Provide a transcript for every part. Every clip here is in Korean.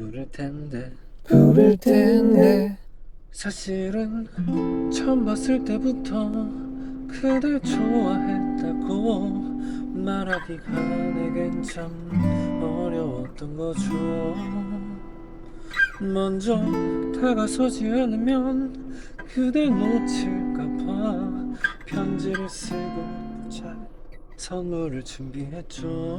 부를 텐데. 부를 텐데. 사실은 처음 봤을 때부터 그댈 좋아했다고 말하기가 내겐 참 어려웠던 거죠. 먼저 다가서지 않으면 그댈 놓칠까봐 편지를 쓰고 잘 선물을 준비했죠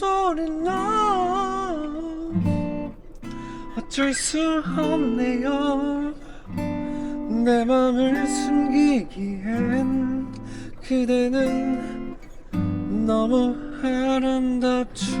In love 어쩔 수 없네요. 내 맘을 숨기기엔 그대는 너무 아름답죠